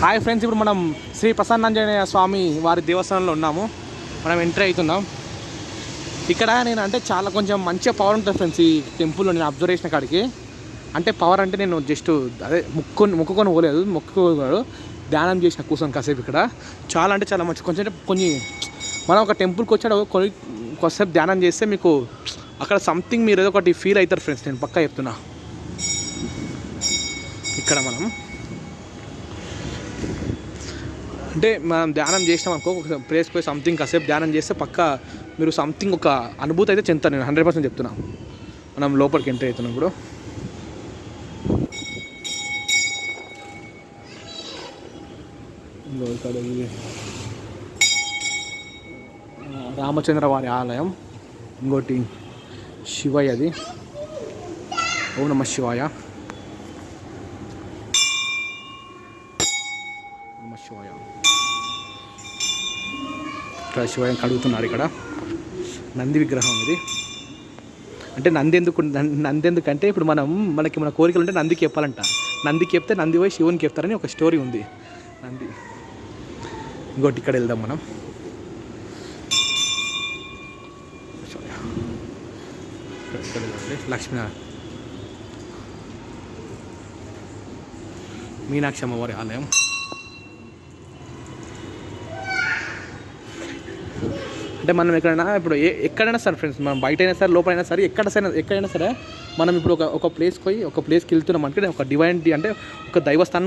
Hi friends ఇప్పుడు మనం శ్రీ ప్రసన్నాంజనేయ స్వామి వారి దేవస్థానంలో ఉన్నాము. మనం ఎంట్రీ అవుతున్నాం. ఇక్కడ నేను అంటే చాలా కొంచెం మంచిగా పవర్ ఉంటుంది ఫ్రెండ్స్ ఈ టెంపుల్లో నేను అబ్జర్వ్ చేసిన కాడికి. అంటే పవర్ అంటే నేను జస్ట్ అదే ముక్కు మొక్కుకొని పోలేదు మొక్కుకోలేదు ధ్యానం చేసిన కూర్చొని కాసేపు ఇక్కడ. చాలా అంటే చాలా మంచి కొంచెం కొన్ని మనం ఒక టెంపుల్కి వచ్చాడు కొన్ని కొద్దిసేపు ధ్యానం చేస్తే మీకు అక్కడ సంథింగ్ మీరు ఏదో ఒకటి ఫీల్ అవుతారు ఫ్రెండ్స్ నేను పక్కా చెప్తున్నా. ఇక్కడ మనం అంటే మనం ధ్యానం చేసినాం అనుకో ఒక ప్లేస్ పోయి సంథింగ్ కాసేపు ధ్యానం చేస్తే పక్క మీరు సంథింగ్ ఒక అనుభూతి అయితే చెందుతాను నేను హండ్రెడ్ పర్సెంట్ చెప్తున్నా. మనం లోపలికి ఎంట్రీ అవుతున్నప్పుడు రామచంద్ర వారి ఆలయం. ఇంకోటి శివయ్యది ఓ నమ శివాయ. నమ శివాయ. ఇక్కడ శివయ్యని కడుగుతున్నారు ఇక్కడ. నంది విగ్రహం ఇది. అంటే నంది ఎందుకు నంది ఎందుకంటే ఇప్పుడు మనం మనకి మన కోరికలు ఉంటే నందికి చెప్పాలంట. నందికి చెప్తే నంది పోయి శివునికి చెప్తారని ఒక స్టోరీ ఉంది. నంది. ఇంకోటి ఇక్కడ వెళ్దాం మనం. లక్ష్మీనారాయణ మీనాక్షి అమ్మవారి ఆలయం. అంటే మనం ఎక్కడైనా ఇప్పుడు ఏ ఎక్కడైనా సరే ఫ్రెండ్స్ మనం బయట అయినా సరే లోపలైనా సరే ఎక్కడ సరే ఎక్కడైనా సరే మనం ఇప్పుడు ఒక ఒక ప్లేస్కి పోయి ఒక ప్లేస్కి వెళ్తున్నాం అంటే ఒక డివైన్ అంటే ఒక దైవస్థానం